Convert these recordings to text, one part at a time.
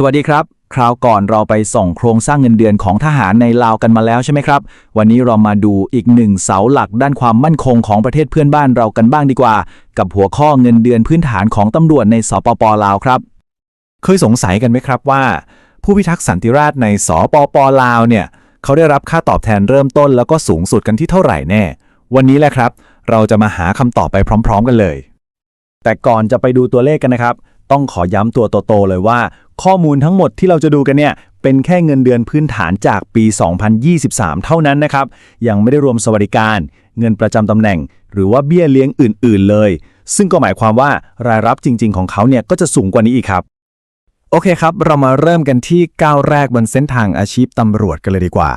สวัสดีครับ คราวก่อนเราไปส่องโครงสร้างเงินเดือนของทหารในลาวกันมาแล้วใช่ไหมครับ วันนี้เรามาดูอีกหนึ่งเสาหลักด้านความมั่นคงของประเทศเพื่อนบ้านเรากันบ้างดีกว่า กับหัวข้อเงินเดือนพื้นฐานของตำรวจในสปปลาวครับ เคยสงสัยกันไหมครับว่า ผู้พิทักษ์สันติราษฎร์ในสปปลาวเนี่ยเขาได้รับค่าตอบแทนเริ่มต้นแล้วก็สูงสุดกันที่เท่าไหร่แน่ วันนี้แหละครับ เราจะมาหาคำตอบไปพร้อม ๆ กันเลย แต่ก่อนจะไปดูตัวเลขกันนะครับ ต้องขอย้ำตัวโตๆเลยว่า ข้อมูลทั้งหมดที่เราจะดูกันเนี่ย เป็นแค่เงินเดือนพื้นฐานจากปี 2023 เท่านั้นนะครับ ยังไม่ได้รวมสวัสดิการ เงินประจำตำแหน่ง หรือว่าเบี้ยเลี้ยงอื่น ๆ เลย ซึ่งก็หมายความว่ารายรับจริง ๆ ของเขาเนี่ยก็จะสูงกว่านี้อีกครับ โอเคครับ เรามาเริ่มกันที่ก้าวแรกบนเส้นทางอาชีพตำรวจกันเลยดีกว่า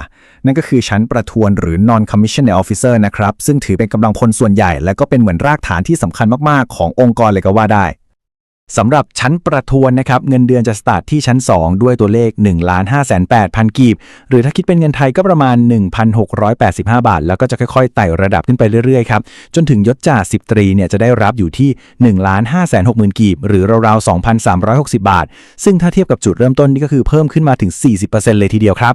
นั่นก็คือชั้นประทวนหรือ non commissioned officer นะครับ ซึ่งถือเป็นกำลังพลส่วนใหญ่ และก็เป็นเหมือนรากฐานที่สำคัญมาก ๆ ขององค์กรเลยก็ว่าได้ สำหรับชั้นประทวนนะครับ เงินเดือนจะสตาร์ทที่ชั้น 2 ด้วยตัวเลข 1 5 8 0 0 0 กีบ หรือถ้าคิดเป็นเงินไทยก็ประมาณ 1,685 บาท แล้วก็จะค่อยๆไต่ระดับขึ้นไปเรื่อยๆครับจนถึงยศจ่าสิบตรีเนี่ยจะได้รับอยู่ที่ 1 5 6 0 0 0 0 กีบ หรือราวๆ 2,360 บาท ซึ่งถ้าเทียบกับจุดเริ่มต้นนี่ก็คือเพิ่มขึ้นมาถึง 40%เลยทีเดียวครับ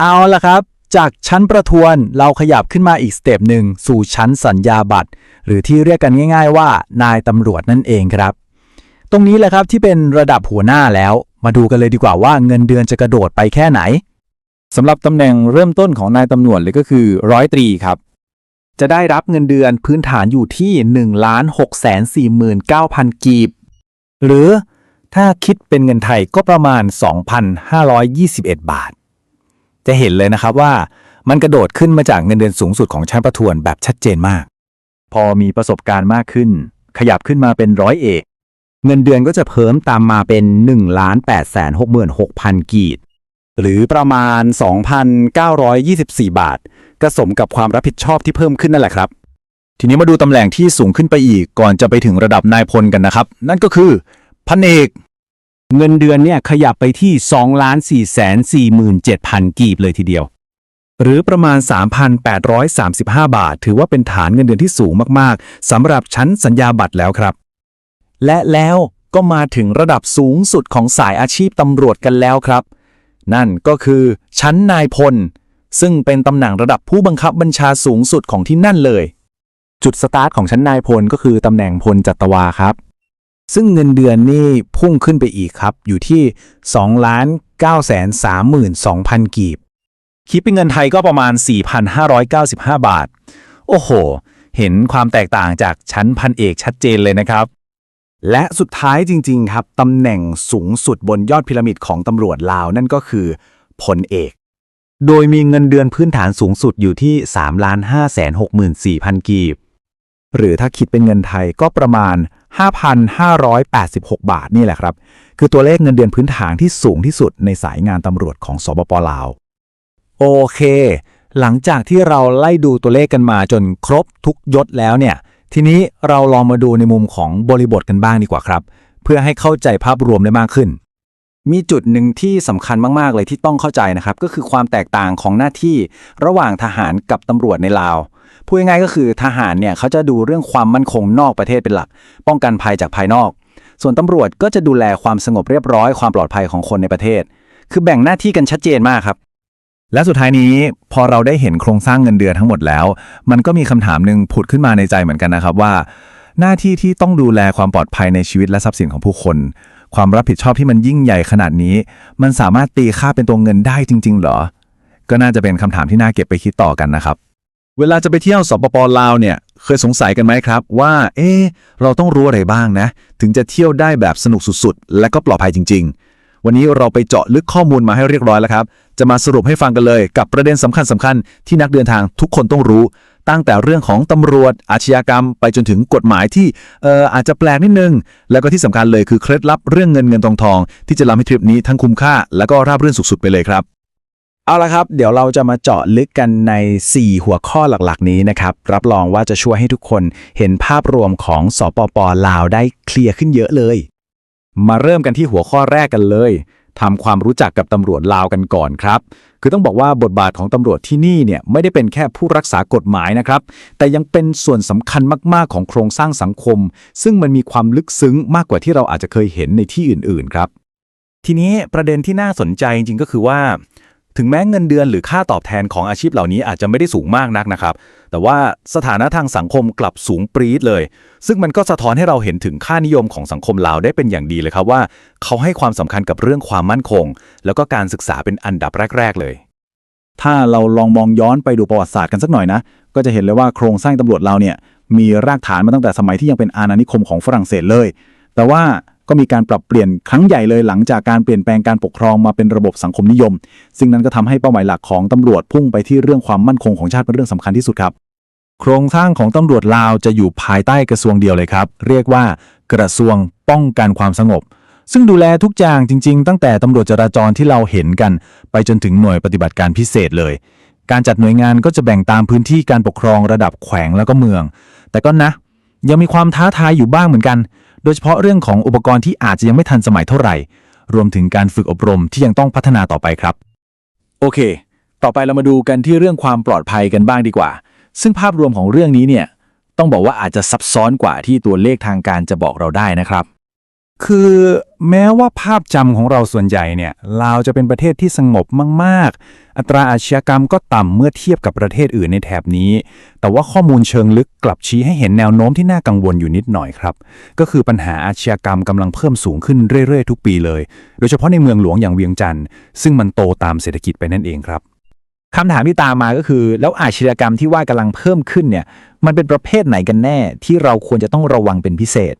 เอาละครับจากชั้นประทวนเราขยับขึ้นมาอีกสเต็ปหนึ่งสู่ชั้นสัญญาบัตร หรือที่เรียกกันง่าย ๆ ว่านายตำรวจนั่นเองครับ ตรงนี้แหละครับที่เป็นระดับหัวหน้าแล้ว มาดูกันเลยดีกว่าว่าเงินเดือนจะกระโดดไปแค่ไหนสำหรับตำแหน่งเริ่มต้นของนายตำรวจเลยก็คือร้อยตรีครับ จะได้รับเงินเดือนพื้นฐานอยู่ที่1 6 4 9 0 0 0 กีบ หรือถ้าคิดเป็นเงินไทยก็ประมาณ 2,521 บาท จะเห็นเลยนะครับว่ามันกระโดดขึ้นมาจากเงินเดือนสูงสุดของชั้นประทวนแบบชัดเจนมาก พอมีประสบการณ์มากขึ้น ขยับขึ้นมาเป็นร้อยเอก เงินเดือนก็จะเพิ่มตามมาเป็น 1 8 6 6 0 0 0 กีบหรือประมาณ 2,924 บาท ก็สมกับความรับผิดชอบที่เพิ่มขึ้นนั่นแหละครับ ทีนี้มาดูตำแหน่งที่สูงขึ้นไปอีกก่อนจะไปถึงระดับนายพลกันนะครับ นั่นก็คือ พันเอก เงินเดือนเนี่ยขยับไปที่ 2 4 4 7 0 0 0 กีบเลยทีเดียว หรือประมาณ 3,835 บาท ถือว่าเป็นฐานเงินเดือนที่สูงมากๆสำหรับชั้นสัญญาบัตรแล้วครับ และแล้วก็มาถึงระดับสูงสุดของสายอาชีพตำรวจกันแล้วครับ นั่นก็คือชั้นนายพล ซึ่งเป็นตำแหน่งระดับผู้บังคับบัญชาสูงสุดของที่นั่นเลย จุดสตาร์ทของชั้นนายพลก็คือตำแหน่งพลจัตวาครับ ซึ่งเงินเดือนนี่พุ่งขึ้นไปอีกครับ อยู่ที่2ล้าน9แสน32,000 กีบ คิดเป็นเงินไทยก็ประมาณ 4,595 บาท โอ้โห เห็นความแตกต่างจากชั้นพันเอกชัดเจนเลยนะครับ และสุดท้ายจริง ๆ ครับตำแหน่งสูงสุดบนยอดพีระมิดของตำรวจลาวนั่นก็คือพลเอก โดยมีเงินเดือนพื้นฐานสูงสุดอยู่ที่3ล้าน5แสน64,000 กีบ หรือถ้าคิดเป็นเงินไทยก็ประมาณ 5,586 บาทนี่แหละครับ คือตัวเลขเงินเดือนพื้นฐานที่สูงที่สุดในสายงานตำรวจของสปปลาว โอเค หลังจากที่เราไล่ดูตัวเลขกันมาจนครบทุกยศแล้วเนี่ย ทีนี้เราลองมาดูในมุมของบริบทกันบ้างดีกว่าครับ เพื่อให้เข้าใจภาพรวมได้มากขึ้น มีจุดหนึ่งที่สำคัญมากๆเลยที่ต้องเข้าใจนะครับ ก็คือความแตกต่างของหน้าที่ระหว่างทหารกับตำรวจในลาวพูดง่ายๆก็คือทหารเนี่ยเขาจะดูเรื่องความมั่นคงนอกประเทศเป็นหลัก ป้องกันภัยจากภายนอก ส่วนตำรวจก็จะดูแลความสงบเรียบร้อยความปลอดภัยของคนในประเทศ คือแบ่งหน้าที่กันชัดเจนมากครับ และสุดท้ายนี้พอเราได้เห็นโครงสร้างเงินเดือนทั้งหมดแล้ว มันก็มีคำถามหนึ่งผุดขึ้นมาในใจเหมือนกันนะครับว่า หน้าที่ที่ต้องดูแลความปลอดภัยในชีวิตและทรัพย์สินของผู้คน ความรับผิดชอบที่มันยิ่งใหญ่ขนาดนี้ มันสามารถตีค่าเป็นตัวเงินได้จริง ๆ เหรอ ก็น่าจะเป็นคำถามที่น่าเก็บไปคิดต่อกันนะครับ เวลาจะไปเที่ยวสปปลาวเนี่ยเคยสงสัยกันไหมครับ ว่า เอ๊เราต้องรู้อะไรบ้างนะ ถึงจะเที่ยวได้แบบสนุกสุดๆ และก็ปลอดภัยจริง ๆ วันนี้เราไปเจาะลึกข้อมูลมาให้เรียบร้อยแล้วครับ จะมาสรุปให้ฟังกันเลย กับประเด็นสำคัญสำคัญๆที่นักเดินทางทุกคนต้องรู้ ตั้งแต่เรื่องของตำรวจ อาชญากรรม ไปจนถึงกฎหมายที่เอ่ออาจจะแปลกนิดนึง แล้วก็ที่สำคัญเลยคือเคล็ดลับเรื่องเงินเงินทองทองที่จะทำให้ทริปนี้ทั้งคุ้มค่า และก็ราบรื่นสุดๆไปเลยครับเอาละครับ เดี๋ยวเราจะมาเจาะลึกกันใน 4 หัวข้อหลักๆ นี้นะครับ รับรองว่าจะช่วยให้ทุกคนเห็นภาพรวมของสปปลาวได้เคลียร์ขึ้นเยอะเลย มาเริ่มกันที่หัวข้อแรกกันเลยทำความรู้จักกับตำรวจลาวกันก่อนครับ คือต้องบอกว่าบทบาทของตำรวจที่นี่เนี่ยไม่ได้เป็นแค่ผู้รักษากฎหมายนะครับ แต่ยังเป็นส่วนสำคัญมาก ๆ ของโครงสร้างสังคม ซึ่งมันมีความลึกซึ้งมากกว่าที่เราอาจจะเคยเห็นในที่อื่น ๆ ครับ ทีนี้ประเด็นที่น่าสนใจจริงๆก็คือว่า ถึงแม้เงินเดือนหรือค่าตอบแทนของอาชีพเหล่านี้อาจจะไม่ได้สูงมากนักนะครับ แต่ว่าสถานะทางสังคมกลับสูงปรี๊ดเลย ซึ่งมันก็สะท้อนให้เราเห็นถึงค่านิยมของสังคมลาวได้เป็นอย่างดีเลยครับว่า เขาให้ความสำคัญกับเรื่องความมั่นคง แล้วก็การศึกษาเป็นอันดับแรก ๆ เลย ถ้าเราลองมองย้อนไปดูประวัติศาสตร์กันสักหน่อยนะ ก็จะเห็นเลยว่าโครงสร้างตำรวจเราเนี่ยมีรากฐานมาตั้งแต่สมัยที่ยังเป็นอาณานิคมของฝรั่งเศสเลย แต่ว่า ก็มีการปรับเปลี่ยนครั้งใหญ่เลยหลังจากการเปลี่ยนแปลงการปกครองมาเป็นระบบสังคมนิยม ซึ่งนั้นก็ทำให้เป้าหมายหลักของตำรวจพุ่งไปที่เรื่องความมั่นคงของชาติเป็นเรื่องสำคัญที่สุดครับ โครงสร้างของตำรวจลาวจะอยู่ภายใต้กระทรวงเดียวเลยครับ เรียกว่ากระทรวงป้องกันความสงบ ซึ่งดูแลทุกอย่างจริง ๆ ตั้งแต่ตำรวจจราจรที่เราเห็นกัน ไปจนถึงหน่วยปฏิบัติการพิเศษเลยการจัดหน่วยงานก็จะแบ่งตามพื้นที่การปกครองระดับแขวงแล้วก็เมือง แต่ก็นะ ยังมีความท้าทายอยู่บ้างเหมือนกัน โดยเฉพาะเรื่องของอุปกรณ์ที่อาจจะยังไม่ทันสมัยเท่าไหร่ รวมถึงการฝึกอบรมที่ยังต้องพัฒนาต่อไปครับ โอเค ต่อไปเรามาดูกันที่เรื่องความปลอดภัยกันบ้างดีกว่า ซึ่งภาพรวมของเรื่องนี้เนี่ยต้องบอกว่าอาจจะซับซ้อนกว่าที่ตัวเลขทางการจะบอกเราได้นะครับ คือแม้ว่าภาพจำของเราส่วนใหญ่เนี่ยลาวจะเป็นประเทศที่สงบมาก ๆ อัตราอาชญากรรมก็ต่ำเมื่อเทียบกับประเทศอื่นในแถบนี้ แต่ว่าข้อมูลเชิงลึกกลับชี้ให้เห็นแนวโน้มที่น่ากังวลอยู่นิดหน่อยครับ ก็คือปัญหาอาชญากรรมกำลังเพิ่มสูงขึ้นเรื่อย ๆ ทุกปีเลย โดยเฉพาะในเมืองหลวงอย่างเวียงจันทร์ซึ่งมันโตตามเศรษฐกิจไปนั่นเองครับคำถามที่ตามมาก็คือ แล้วอาชญากรรมที่ว่ากำลังเพิ่มขึ้นเนี่ยมันเป็นประเภทไหนกันแน่ที่เราควรจะต้องระวังเป็นพิเศษ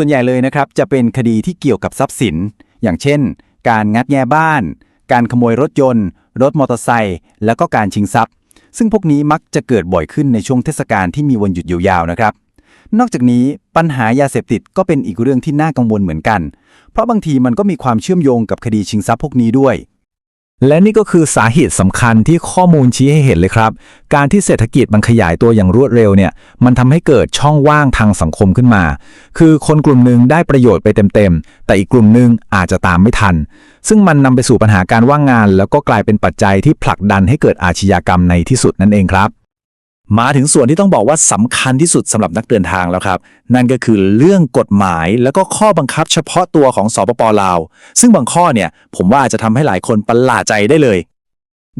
ส่วนใหญ่เลยนะครับจะเป็นคดีที่เกี่ยวกับทรัพย์สิน อย่างเช่น การงัดแง่บ้าน การขโมยรถยนต์ รถมอเตอร์ไซค์แล้วก็การชิงทรัพย์ ซึ่งพวกนี้มักจะเกิดบ่อยขึ้นในช่วงเทศกาลที่มีวันหยุดยาวๆนะครับ นอกจากนี้ปัญหายาเสพติดก็เป็นอีกเรื่องที่น่ากังวลเหมือนกัน เพราะบางทีมันก็มีความเชื่อมโยงกับคดีชิงทรัพย์พวกนี้ด้วย และนี่ก็คือสาเหตุสำคัญที่ข้อมูลชี้ให้เห็นเลยครับ การที่เศรษฐกิจมันขยายตัวอย่างรวดเร็วเนี่ย มันทำให้เกิดช่องว่างทางสังคมขึ้นมา คือคนกลุ่มหนึ่งได้ประโยชน์ไปเต็มๆ แต่อีกกลุ่มหนึ่งอาจจะตามไม่ทัน ซึ่งมันนำไปสู่ปัญหาการว่างงาน แล้วก็กลายเป็นปัจจัยที่ผลักดันให้เกิดอาชญากรรมในที่สุดนั่นเองครับ มาถึงส่วนที่ต้องบอกว่าสำคัญที่สุดสำหรับนักเดินทางแล้วครับ นั่นก็คือเรื่องกฎหมายแล้วก็ข้อบังคับเฉพาะตัวของสปปลาว ซึ่งบางข้อเนี่ย ผมว่าอาจจะทำให้หลายคนประหลาดใจได้เลย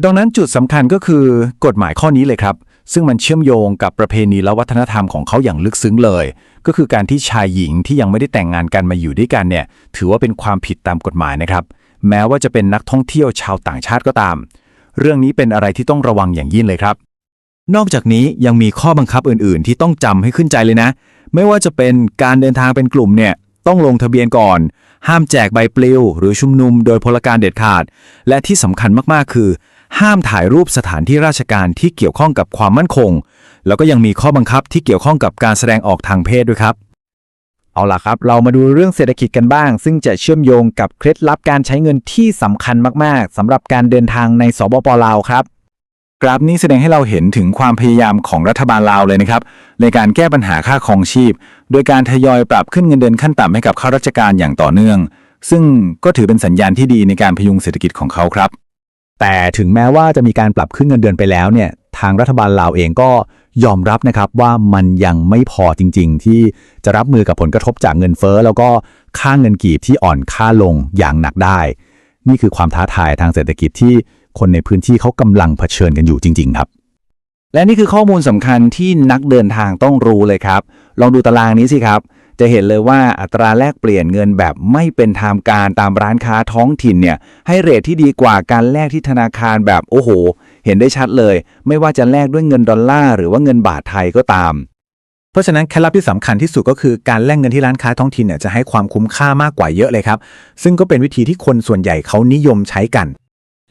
ดังนั้นจุดสำคัญก็คือกฎหมายข้อนี้เลยครับ ซึ่งมันเชื่อมโยงกับประเพณีและวัฒนธรรมของเขาอย่างลึกซึ้งเลย ก็คือการที่ชายหญิงที่ยังไม่ได้แต่งงานกันมาอยู่ด้วยกันเนี่ย ถือว่าเป็นความผิดตามกฎหมายนะครับ แม้ว่าจะเป็นนักท่องเที่ยวชาวต่างชาติก็ตาม เรื่องนี้เป็นอะไรที่ต้องระวังอย่างยิ่งเลยครับ นอกจากนี้ยังมีข้อบังคับอื่น ๆ ที่ต้องจำให้ขึ้นใจเลยนะ ไม่ว่าจะเป็นการเดินทางเป็นกลุ่มเนี่ยต้องลงทะเบียนก่อน ห้ามแจกใบปลิว หรือชุมนุมโดยพลการเด็ดขาด และที่สำคัญมาก ๆ คือ ห้ามถ่ายรูปสถานที่ราชการที่เกี่ยวข้องกับความมั่นคง แล้วก็ยังมีข้อบังคับที่เกี่ยวข้องกับการแสดงออกทางเพศด้วยครับ เอาล่ะครับ เรามาดูเรื่องเศรษฐกิจกันบ้าง ซึ่งจะเชื่อมโยงกับเคล็ดลับการใช้เงินที่สำคัญมาก ๆสำหรับการเดินทางในสปปลาวครับ กราฟนี้แสดงให้เราเห็นถึงความพยายามของรัฐบาลลาวเลยนะครับ ในการแก้ปัญหาค่าครองชีพ โดยการทยอยปรับขึ้นเงินเดือนขั้นต่ำให้กับข้าราชการอย่างต่อเนื่อง ซึ่งก็ถือเป็นสัญญาณที่ดีในการพยุงเศรษฐกิจของเขาครับ แต่ถึงแม้ว่าจะมีการปรับขึ้นเงินเดือนไปแล้วเนี่ยทางรัฐบาลลาวเองก็ยอมรับนะครับว่ามันยังไม่พอจริง ๆ ที่จะรับมือกับผลกระทบจากเงินเฟ้อ แล้วก็ค่าเงินกีบที่อ่อนค่าลงอย่างหนักได้ นี่คือความท้าทายทางเศรษฐกิจที่ คนในพื้นที่เขากำลังเผชิญกันอยู่จริง ๆ ครับ และนี่คือข้อมูลสำคัญที่นักเดินทางต้องรู้เลยครับ ลองดูตารางนี้สิครับ จะเห็นเลยว่าอัตราแลกเปลี่ยนเงินแบบไม่เป็นทางการตามร้านค้าท้องถิ่นเนี่ยให้เรทที่ดีกว่าการแลกที่ธนาคารแบบโอ้โห เห็นได้ชัดเลย ไม่ว่าจะแลกด้วยเงินดอลลาร์หรือว่าเงินบาทไทยก็ตามเพราะฉะนั้นเคล็ดลับที่สำคัญที่สุดก็คือการแลกเงินที่ร้านค้าท้องถิ่นเนี่ยจะให้ความคุ้มค่ามากกว่าเยอะเลยครับ ซึ่งก็เป็นวิธีที่คนส่วนใหญ่เขานิยมใช้กัน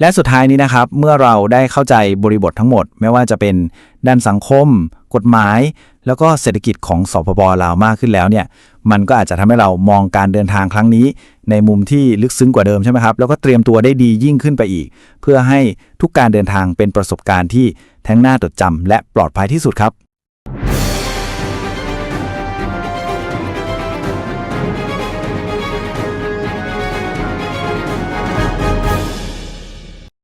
และสุดท้ายนี้นะครับ เมื่อเราได้เข้าใจบริบททั้งหมด ไม่ว่าจะเป็นด้านสังคม กฎหมาย แล้วก็เศรษฐกิจของสปปลาวมากขึ้นแล้วเนี่ย มันก็อาจจะทำให้เรามองการเดินทางครั้งนี้ ในมุมที่ลึกซึ้งกว่าเดิมใช่ไหมครับ แล้วก็เตรียมตัวได้ดียิ่งขึ้นไปอีก เพื่อให้ทุกการเดินทางเป็นประสบการณ์ที่ทั้งน่าจดจำและปลอดภัยที่สุดครับ